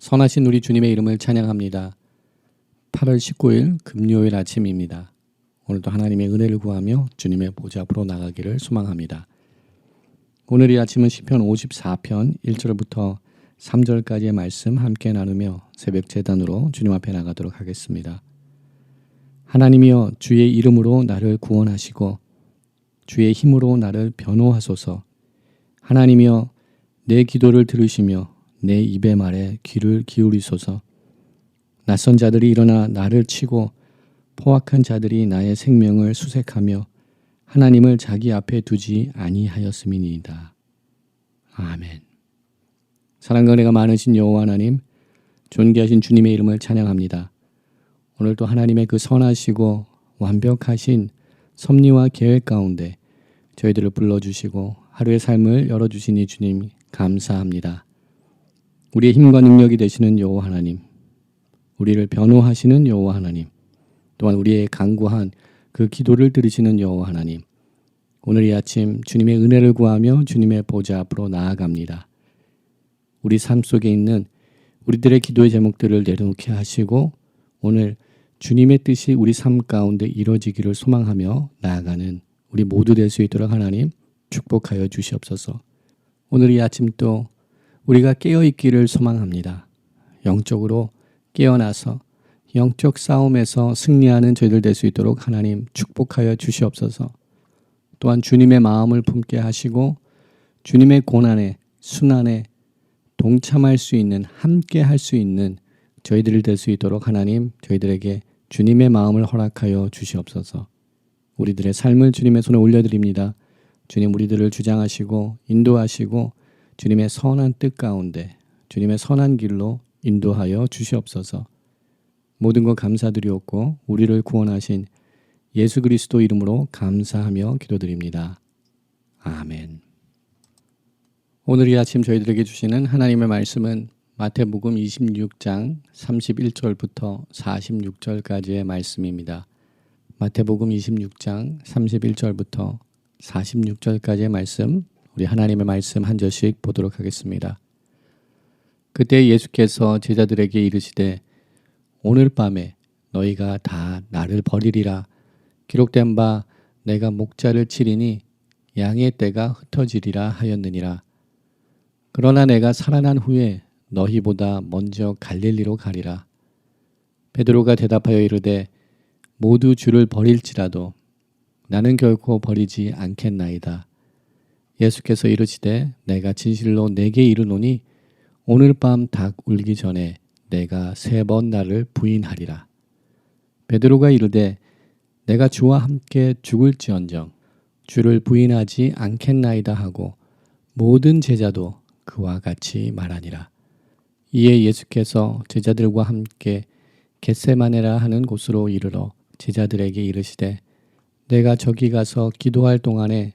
선하신 우리 주님의 이름을 찬양합니다. 8월 19일 금요일 아침입니다. 오늘도 하나님의 은혜를 구하며 주님의 보좌 앞으로 나가기를 소망합니다. 오늘 이 아침은 시편 54편 1절부터 3절까지의 말씀 함께 나누며 새벽 재단으로 주님 앞에 나가도록 하겠습니다. 하나님이여 주의 이름으로 나를 구원하시고 주의 힘으로 나를 변호하소서. 하나님이여 내 기도를 들으시며 내 입의 말에 귀를 기울이소서. 낯선 자들이 일어나 나를 치고 포악한 자들이 나의 생명을 수색하며 하나님을 자기 앞에 두지 아니하였음이니이다. 아멘. 사랑과 은혜가 많으신 여호와 하나님, 존귀하신 주님의 이름을 찬양합니다. 오늘도 하나님의 그 선하시고 완벽하신 섭리와 계획 가운데 저희들을 불러주시고 하루의 삶을 열어주시니 주님 감사합니다. 우리의 힘과 능력이 되시는 여호와 하나님, 우리를 변호하시는 여호와 하나님, 또한 우리의 간구한 그 기도를 들으시는 여호와 하나님, 오늘 이 아침 주님의 은혜를 구하며 주님의 보좌 앞으로 나아갑니다. 우리 삶 속에 있는 우리들의 기도의 제목들을 내려놓게 하시고 오늘 주님의 뜻이 우리 삶 가운데 이루어지기를 소망하며 나아가는 우리 모두 될 수 있도록 하나님 축복하여 주시옵소서. 오늘 이 아침 또 우리가 깨어 있기를 소망합니다. 영적으로 깨어나서 영적 싸움에서 승리하는 저희들 될 수 있도록 하나님 축복하여 주시옵소서. 또한 주님의 마음을 품게 하시고 주님의 고난에 순환에 동참할 수 있는 함께 할 수 있는 저희들 될수 있도록 하나님 저희들에게 주님의 마음을 허락하여 주시옵소서. 우리들의 삶을 주님의 손에 올려드립니다. 주님 우리들을 주장하시고 인도하시고 주님의 선한 뜻 가운데 주님의 선한 길로 인도하여 주시옵소서. 모든 것 감사드리옵고 우리를 구원하신 예수 그리스도 이름으로 감사하며 기도드립니다. 아멘. 오늘 이 아침 저희들에게 주시는 하나님의 말씀은 마태복음 26장 31절부터 46절까지의 말씀입니다. 마태복음 26장 31절부터 46절까지의 말씀, 우리 하나님의 말씀 한 절씩 보도록 하겠습니다. 그때 예수께서 제자들에게 이르시되 오늘 밤에 너희가 다 나를 버리리라 기록된 바 내가 목자를 치리니 양의 떼가 흩어지리라 하였느니라. 그러나 내가 살아난 후에 너희보다 먼저 갈릴리로 가리라. 베드로가 대답하여 이르되 모두 주를 버릴지라도 나는 결코 버리지 않겠나이다. 예수께서 이르시되 내가 진실로 내게 이르노니 오늘 밤 닭 울기 전에 내가 세 번 나를 부인하리라. 베드로가 이르되 내가 주와 함께 죽을지언정 주를 부인하지 않겠나이다 하고 모든 제자도 그와 같이 말하니라. 이에 예수께서 제자들과 함께 겟세마네라 하는 곳으로 이르러 제자들에게 이르시되 내가 저기 가서 기도할 동안에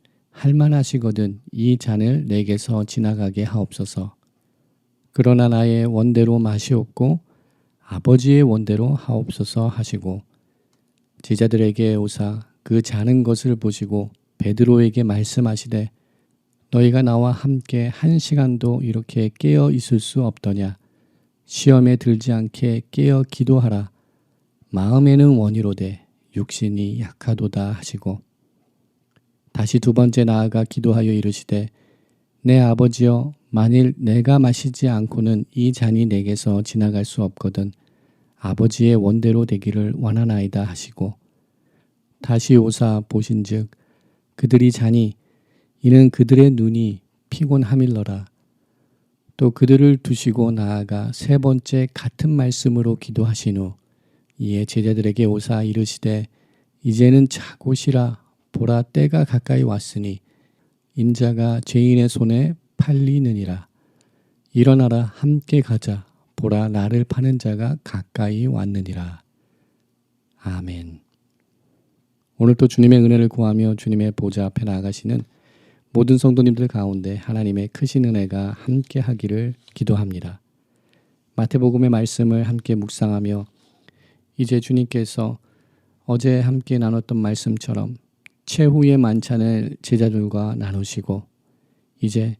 할만하시거든 이 잔을 내게서 지나가게 하옵소서 그러나 나의 원대로 마시옵고 아버지의 원대로 하옵소서 하시고 제자들에게 오사 그 자는 것을 보시고 베드로에게 말씀하시되 너희가 나와 함께 한 시간도 이렇게 깨어 있을 수 없더냐 시험에 들지 않게 깨어 기도하라. 마음에는 원이로되 육신이 약하도다 하시고 다시 두 번째 나아가 기도하여 이르시되 내 아버지여 만일 내가 마시지 않고는 이 잔이 내게서 지나갈 수 없거든 아버지의 원대로 되기를 원하나이다 하시고 다시 오사 보신즉 그들이 자니 이는 그들의 눈이 피곤함일러라. 또 그들을 두시고 나아가 세 번째 같은 말씀으로 기도하신 후 이에 제자들에게 오사 이르시되 이제는 자고시라 보라 때가 가까이 왔으니 인자가 죄인의 손에 팔리느니라 일어나라 함께 가자 보라 나를 파는 자가 가까이 왔느니라. 아멘. 오늘 또 주님의 은혜를 구하며 주님의 보좌 앞에 나아가시는 모든 성도님들 가운데 하나님의 크신 은혜가 함께 하기를 기도합니다. 마태복음의 말씀을 함께 묵상하며 이제 주님께서 어제 함께 나눴던 말씀처럼 최후의 만찬을 제자들과 나누시고 이제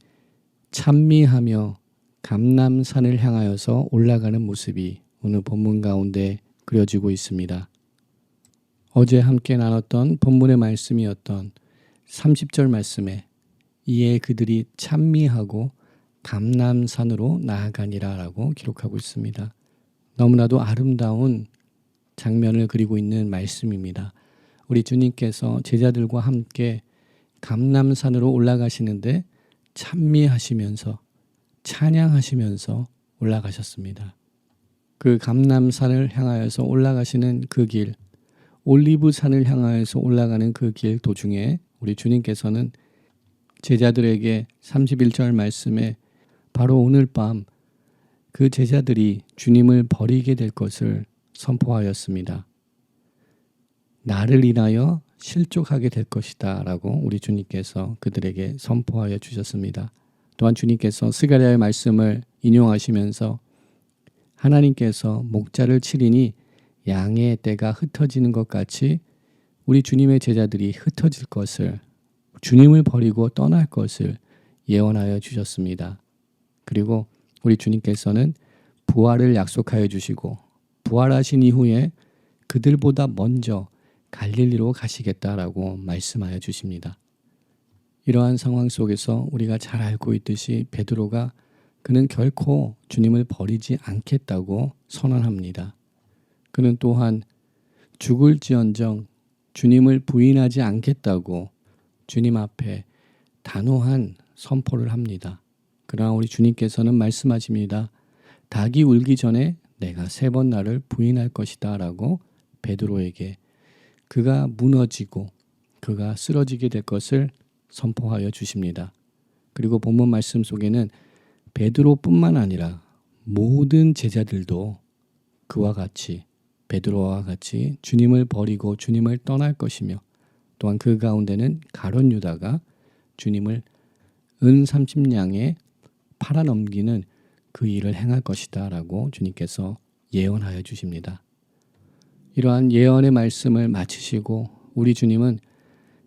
찬미하며 감남산을 향하여서 올라가는 모습이 오늘 본문 가운데 그려지고 있습니다. 어제 함께 나눴던 본문의 말씀이었던 30절 말씀에 이에 그들이 찬미하고 감남산으로 나아가니라라고 기록하고 있습니다. 너무나도 아름다운 장면을 그리고 있는 말씀입니다. 우리 주님께서 제자들과 함께 감남산으로 올라가시는데 찬미하시면서 찬양하시면서 올라가셨습니다. 그 감남산을 향하여서 올라가시는 그 길, 올리브산을 향하여서 올라가는 그 길 도중에 우리 주님께서는 제자들에게 31절 말씀에 바로 오늘 밤 그 제자들이 주님을 버리게 될 것을 선포하였습니다. 나를 인하여 실족하게 될 것이다 라고 우리 주님께서 그들에게 선포하여 주셨습니다. 또한 주님께서 스가랴의 말씀을 인용하시면서 하나님께서 목자를 치리니 양의 떼가 흩어지는 것 같이 우리 주님의 제자들이 흩어질 것을 주님을 버리고 떠날 것을 예언하여 주셨습니다. 그리고 우리 주님께서는 부활을 약속하여 주시고 부활하신 이후에 그들보다 먼저 갈릴리로 가시겠다라고 말씀하여 주십니다. 이러한 상황 속에서 우리가 잘 알고 있듯이 베드로가 그는 결코 주님을 버리지 않겠다고 선언합니다. 그는 또한 죽을지언정 주님을 부인하지 않겠다고 주님 앞에 단호한 선포를 합니다. 그러나 우리 주님께서는 말씀하십니다. 닭이 울기 전에 내가 세 번 나를 부인할 것이다 라고 베드로에게 그가 무너지고 그가 쓰러지게 될 것을 선포하여 주십니다. 그리고 본문 말씀 속에는 베드로뿐만 아니라 모든 제자들도 그와 같이 베드로와 같이 주님을 버리고 주님을 떠날 것이며 또한 그 가운데는 가론 유다가 주님을 은 30냥에 팔아 넘기는 그 일을 행할 것이다 라고 주님께서 예언하여 주십니다. 이러한 예언의 말씀을 마치시고 우리 주님은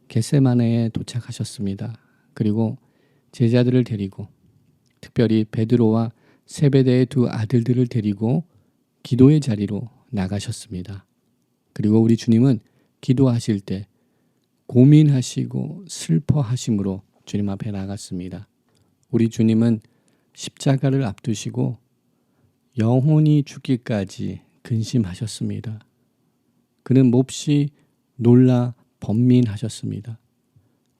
겟세마네에 도착하셨습니다. 그리고 제자들을 데리고 특별히 베드로와 세베대의 두 아들들을 데리고 기도의 자리로 나가셨습니다. 그리고 우리 주님은 기도하실 때 고민하시고 슬퍼하심으로 주님 앞에 나갔습니다. 우리 주님은 십자가를 앞두시고 영혼이 죽기까지 근심하셨습니다. 그는 몹시 놀라 번민하셨습니다.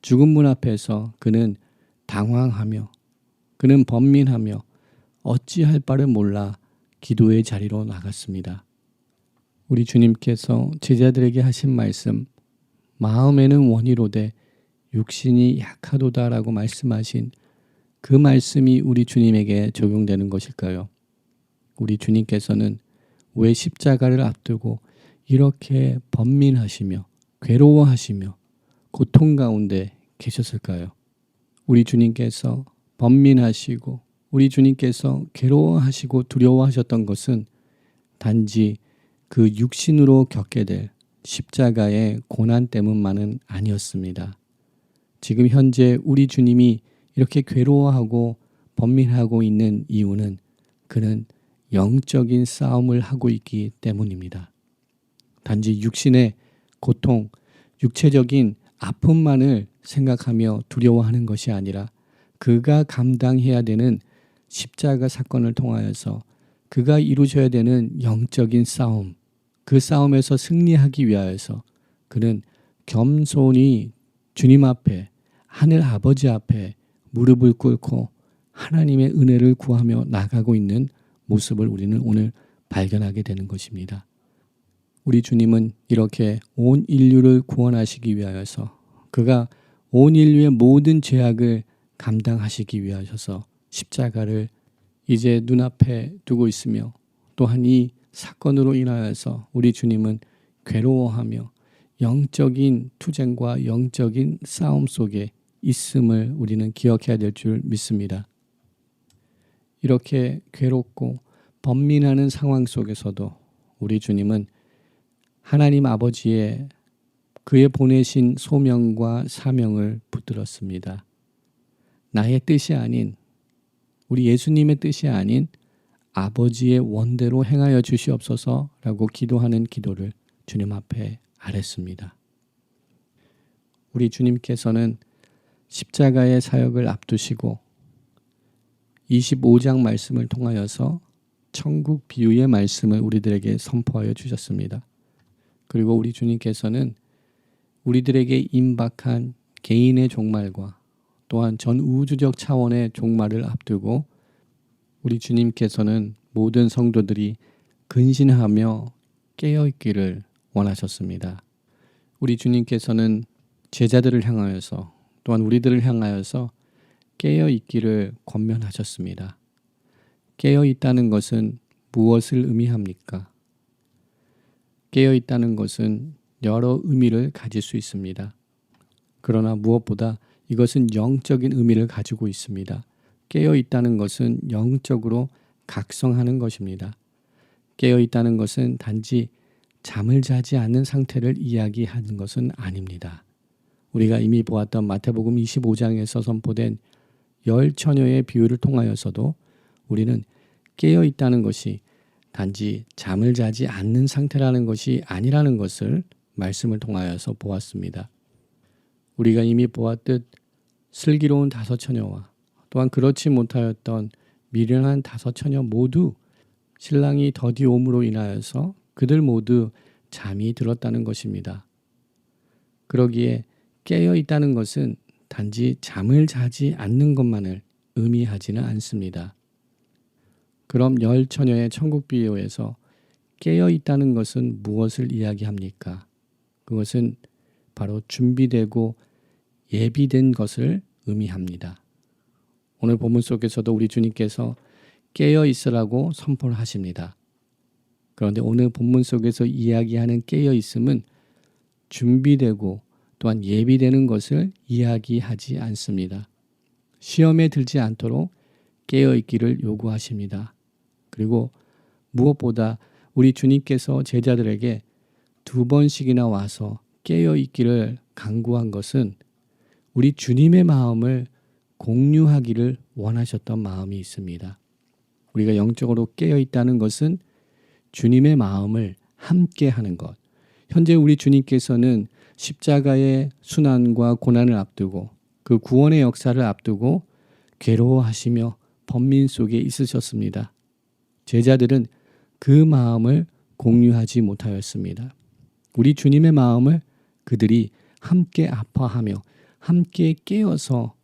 죽은 문 앞에서 그는 당황하며 그는 번민하며 어찌할 바를 몰라 기도의 자리로 나갔습니다. 우리 주님께서 제자들에게 하신 말씀 마음에는 원이로되 육신이 약하도다라고 말씀하신 그 말씀이 우리 주님에게 적용되는 것일까요? 우리 주님께서는 왜 십자가를 앞두고 이렇게 번민하시며 괴로워하시며 고통 가운데 계셨을까요? 우리 주님께서 번민하시고 우리 주님께서 괴로워하시고 두려워하셨던 것은 단지 그 육신으로 겪게 될 십자가의 고난 때문만은 아니었습니다. 지금 현재 우리 주님이 이렇게 괴로워하고 번민하고 있는 이유는 그는 영적인 싸움을 하고 있기 때문입니다. 단지 육신의 고통, 육체적인 아픔만을 생각하며 두려워하는 것이 아니라 그가 감당해야 되는 십자가 사건을 통하여서 그가 이루셔야 되는 영적인 싸움, 그 싸움에서 승리하기 위하여서 그는 겸손히 주님 앞에 하늘 아버지 앞에 무릎을 꿇고 하나님의 은혜를 구하며 나가고 있는 모습을 우리는 오늘 발견하게 되는 것입니다. 우리 주님은 이렇게 온 인류를 구원하시기 위하여서 그가 온 인류의 모든 죄악을 감당하시기 위하여서 십자가를 이제 눈앞에 두고 있으며 또한 이 사건으로 인하여서 우리 주님은 괴로워하며 영적인 투쟁과 영적인 싸움 속에 있음을 우리는 기억해야 될 줄 믿습니다. 이렇게 괴롭고 번민하는 상황 속에서도 우리 주님은 하나님 아버지의 그의 보내신 소명과 사명을 붙들었습니다. 나의 뜻이 아닌 우리 예수님의 뜻이 아닌 아버지의 원대로 행하여 주시옵소서라고 기도하는 기도를 주님 앞에 아랬습니다. 우리 주님께서는 십자가의 사역을 앞두시고 25장 말씀을 통하여서 천국 비유의 말씀을 우리들에게 선포하여 주셨습니다. 그리고 우리 주님께서는 우리들에게 임박한 개인의 종말과 또한 전 우주적 차원의 종말을 앞두고 우리 주님께서는 모든 성도들이 근신하며 깨어 있기를 원하셨습니다. 우리 주님께서는 제자들을 향하여서 또한 우리들을 향하여서 깨어 있기를 권면하셨습니다. 깨어 있다는 것은 무엇을 의미합니까? 깨어 있다는 것은 여러 의미를 가질 수 있습니다. 그러나 무엇보다 이것은 영적인 의미를 가지고 있습니다. 깨어 있다는 것은 영적으로 각성하는 것입니다. 깨어 있다는 것은 단지 잠을 자지 않는 상태를 이야기하는 것은 아닙니다. 우리가 이미 보았던 마태복음 25장에서 선포된 열 처녀의 비유를 통하여서도 우리는 깨어 있다는 것이 단지 잠을 자지 않는 상태라는 것이 아니라는 것을 말씀을 통하여서 보았습니다. 우리가 이미 보았듯 슬기로운 다섯 처녀와 또한 그렇지 못하였던 미련한 다섯 처녀 모두 신랑이 더디 옴으로 인하여서 그들 모두 잠이 들었다는 것입니다. 그러기에 깨어 있다는 것은 단지 잠을 자지 않는 것만을 의미하지는 않습니다. 그럼 열 처녀의 천국 비유에서 깨어 있다는 것은 무엇을 이야기합니까? 그것은 바로 준비되고 예비된 것을 의미합니다. 오늘 본문 속에서도 우리 주님께서 깨어 있으라고 선포를 하십니다. 그런데 오늘 본문 속에서 이야기하는 깨어 있음은 준비되고 또한 예비되는 것을 이야기하지 않습니다. 시험에 들지 않도록 깨어 있기를 요구하십니다. 그리고 무엇보다 우리 주님께서 제자들에게 두 번씩이나 와서 깨어 있기를 강구한 것은 우리 주님의 마음을 공유하기를 원하셨던 마음이 있습니다. 우리가 영적으로 깨어 있다는 것은 주님의 마음을 함께 하는 것. 현재 우리 주님께서는 십자가의 순환과 고난을 앞두고 그 구원의 역사를 앞두고 괴로워하시며 번민 속에 있으셨습니다. 제자들은 그 마음을 공유하지 못하였습니다. 우리 주님의 마음을 그들이 함께 아파하며 함께 깨어서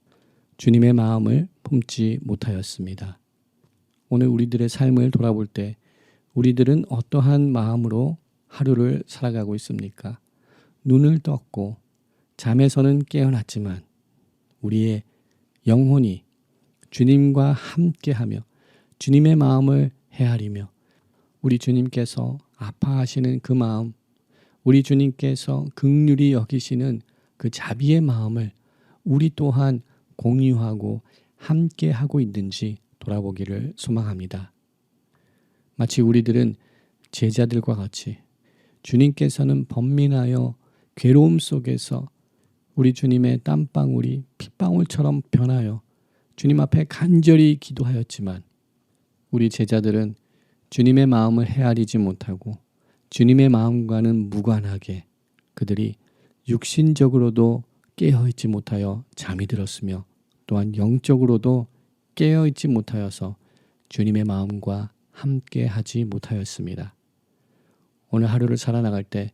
주님의 마음을 품지 못하였습니다. 오늘 우리들의 삶을 돌아볼 때 우리들은 어떠한 마음으로 하루를 살아가고 있습니까? 눈을 떴고 잠에서는 깨어났지만 우리의 영혼이 주님과 함께하며 주님의 마음을 헤아리며 우리 주님께서 아파하시는 그 마음, 우리 주님께서 극률이 여기시는 그 자비의 마음을 우리 또한 공유하고 함께 하고 있는지 돌아보기를 소망합니다. 마치 우리들은 제자들과 같이 주님께서는 번민하여 괴로움 속에서 우리 주님의 땀방울이 핏방울처럼 변하여 주님 앞에 간절히 기도하였지만 우리 제자들은 주님의 마음을 헤아리지 못하고 주님의 마음과는 무관하게 그들이 육신적으로도 깨어있지 못하여 잠이 들었으며 또한 영적으로도 깨어있지 못하여서 주님의 마음과 함께 하지 못하였습니다. 오늘 하루를 살아나갈 때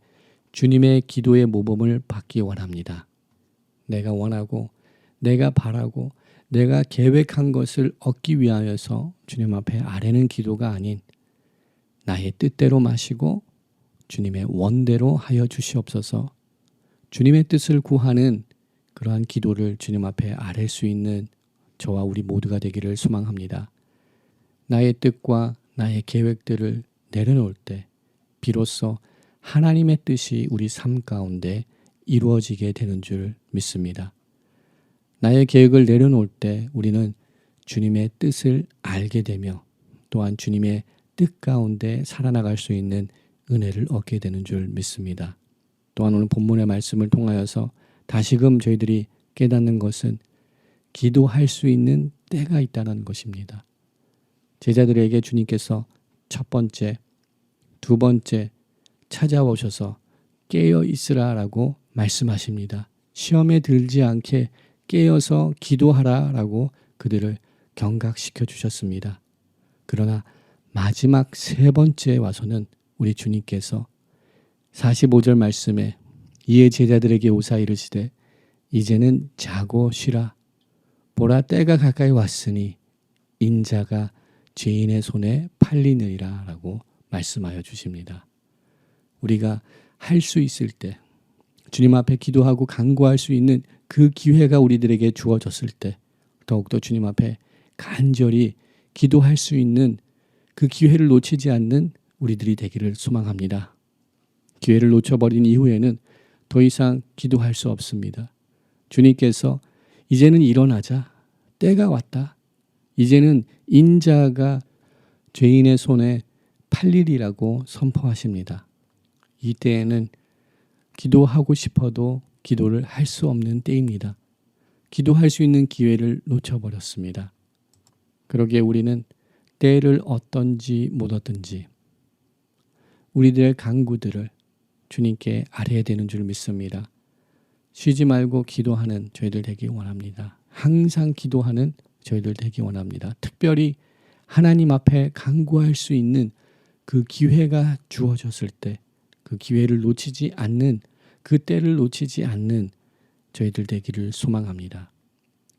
주님의 기도의 모범을 받기 원합니다. 내가 원하고 내가 바라고 내가 계획한 것을 얻기 위하여서 주님 앞에 아뢰는 기도가 아닌 나의 뜻대로 마시고 주님의 원대로 하여 주시옵소서 주님의 뜻을 구하는 그러한 기도를 주님 앞에 아랠 수 있는 저와 우리 모두가 되기를 소망합니다. 나의 뜻과 나의 계획들을 내려놓을 때 비로소 하나님의 뜻이 우리 삶 가운데 이루어지게 되는 줄 믿습니다. 나의 계획을 내려놓을 때 우리는 주님의 뜻을 알게 되며 또한 주님의 뜻 가운데 살아나갈 수 있는 은혜를 얻게 되는 줄 믿습니다. 또한 오늘 본문의 말씀을 통하여서 다시금 저희들이 깨닫는 것은 기도할 수 있는 때가 있다는 것입니다. 제자들에게 주님께서 첫 번째, 두 번째 찾아오셔서 깨어 있으라라고 말씀하십니다. 시험에 들지 않게 깨어서 기도하라 라고 그들을 경각시켜 주셨습니다. 그러나 마지막 세 번째 와서는 우리 주님께서 45절 말씀에 이에 제자들에게 오사 이르시되 이제는 자고 쉬라 보라 때가 가까이 왔으니 인자가 죄인의 손에 팔리느니라 라고 말씀하여 주십니다. 우리가 할 수 있을 때 주님 앞에 기도하고 간구할 수 있는 그 기회가 우리들에게 주어졌을 때 더욱더 주님 앞에 간절히 기도할 수 있는 그 기회를 놓치지 않는 우리들이 되기를 소망합니다. 기회를 놓쳐버린 이후에는 더 이상 기도할 수 없습니다. 주님께서 이제는 일어나자. 때가 왔다. 이제는 인자가 죄인의 손에 팔리리라고 선포하십니다. 이때에는 기도하고 싶어도 기도를 할 수 없는 때입니다. 기도할 수 있는 기회를 놓쳐버렸습니다. 그러기에 우리는 때를 얻든지 못 얻든지 우리들의 강구들을 주님께 아뢰야 되는 줄 믿습니다. 쉬지 말고 기도하는 저희들 되기 원합니다. 항상 기도하는 저희들 되기 원합니다. 특별히 하나님 앞에 강구할 수 있는 그 기회가 주어졌을 때 그 기회를 놓치지 않는 그 때를 놓치지 않는 저희들 되기를 소망합니다.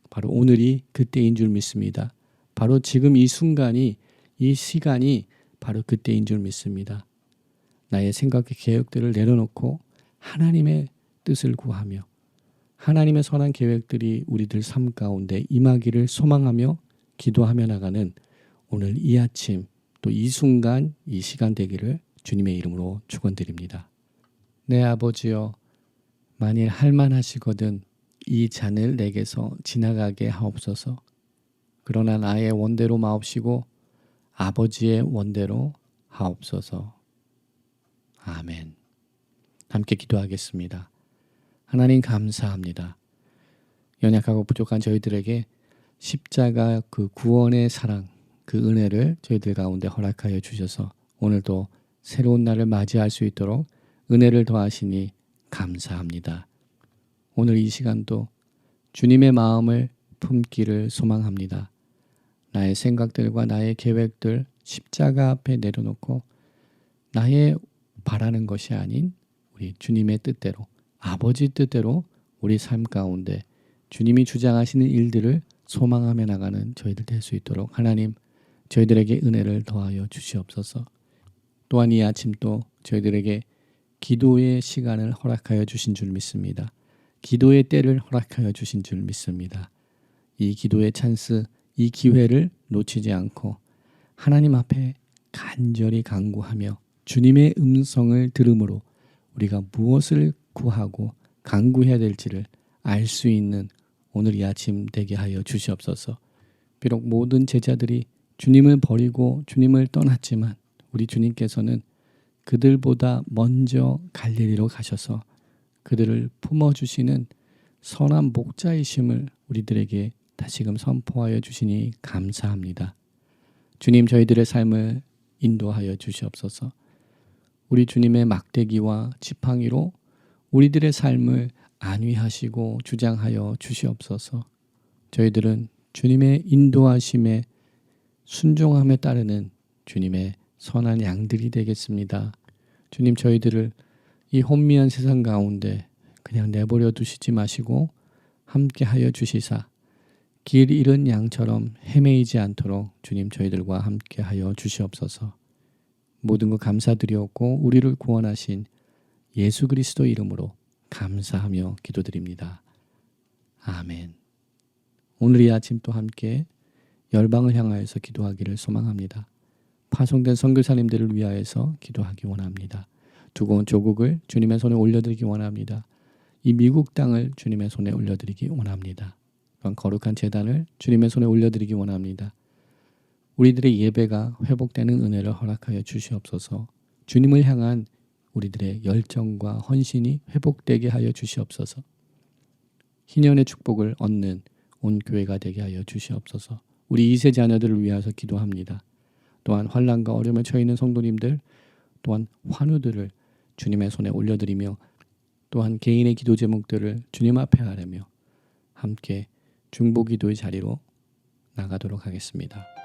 바로 오늘이 그때인 줄 믿습니다. 바로 지금 이 순간이 이 시간이 바로 그때인 줄 믿습니다. 나의 생각의 계획들을 내려놓고 하나님의 뜻을 구하며 하나님의 선한 계획들이 우리들 삶 가운데 임하기를 소망하며 기도하며 나가는 오늘 이 아침 또 이 순간 이 시간 되기를 주님의 이름으로 축원드립니다. 내 아버지여 만일 할만하시거든 이 잔을 내게서 지나가게 하옵소서. 그러나 나의 원대로 마옵시고 아버지의 원대로 하옵소서. 아멘. 함께 기도하겠습니다. 하나님 감사합니다. 연약하고 부족한 저희들에게 십자가 그 구원의 사랑, 그 은혜를 저희들 가운데 허락하여 주셔서 오늘도 새로운 날을 맞이할 수 있도록 은혜를 더하시니 감사합니다. 오늘 이 시간도 주님의 마음을 품기를 소망합니다. 나의 생각들과 나의 계획들 십자가 앞에 내려놓고 나의 바라는 것이 아닌 우리 주님의 뜻대로 아버지 뜻대로 우리 삶 가운데 주님이 주장하시는 일들을 소망하며 나가는 저희들 될 수 있도록 하나님 저희들에게 은혜를 더하여 주시옵소서. 또한 이 아침 또 저희들에게 기도의 시간을 허락하여 주신 줄 믿습니다. 기도의 때를 허락하여 주신 줄 믿습니다. 이 기도의 찬스, 이 기회를 놓치지 않고 하나님 앞에 간절히 간구하며 주님의 음성을 들음으로 우리가 무엇을 구하고 간구해야 될지를 알 수 있는 오늘 이 아침 되게 하여 주시옵소서. 비록 모든 제자들이 주님을 버리고 주님을 떠났지만 우리 주님께서는 그들보다 먼저 갈릴리로 가셔서 그들을 품어주시는 선한 목자이심을 우리들에게 다시금 선포하여 주시니 감사합니다. 주님 저희들의 삶을 인도하여 주시옵소서. 우리 주님의 막대기와 지팡이로 우리들의 삶을 안위하시고 주장하여 주시옵소서. 저희들은 주님의 인도하심에 순종함에 따르는 주님의 선한 양들이 되겠습니다. 주님 저희들을 이 혼미한 세상 가운데 그냥 내버려 두시지 마시고 함께 하여 주시사 길 잃은 양처럼 헤매이지 않도록 주님 저희들과 함께 하여 주시옵소서. 모든 것 감사드리었고 우리를 구원하신 예수 그리스도 이름으로 감사하며 기도드립니다. 아멘. 오늘 이 아침 또 함께 열방을 향하여서 기도하기를 소망합니다. 파송된 선교사님들을 위하여서 기도하기 원합니다. 두고 온 조국을 주님의 손에 올려드리기 원합니다. 이 미국 땅을 주님의 손에 올려드리기 원합니다. 또한 거룩한 재단을 주님의 손에 올려드리기 원합니다. 우리들의 예배가 회복되는 은혜를 허락하여 주시옵소서. 주님을 향한 우리들의 열정과 헌신이 회복되게 하여 주시옵소서. 희년의 축복을 얻는 온 교회가 되게 하여 주시옵소서. 우리 이세 자녀들을 위하여 기도합니다. 또한 환란과 어려움에 처해 있는 성도님들 또한 환우들을 주님의 손에 올려드리며 또한 개인의 기도 제목들을 주님 앞에 하려며 함께 중보기도의 자리로 나가도록 하겠습니다.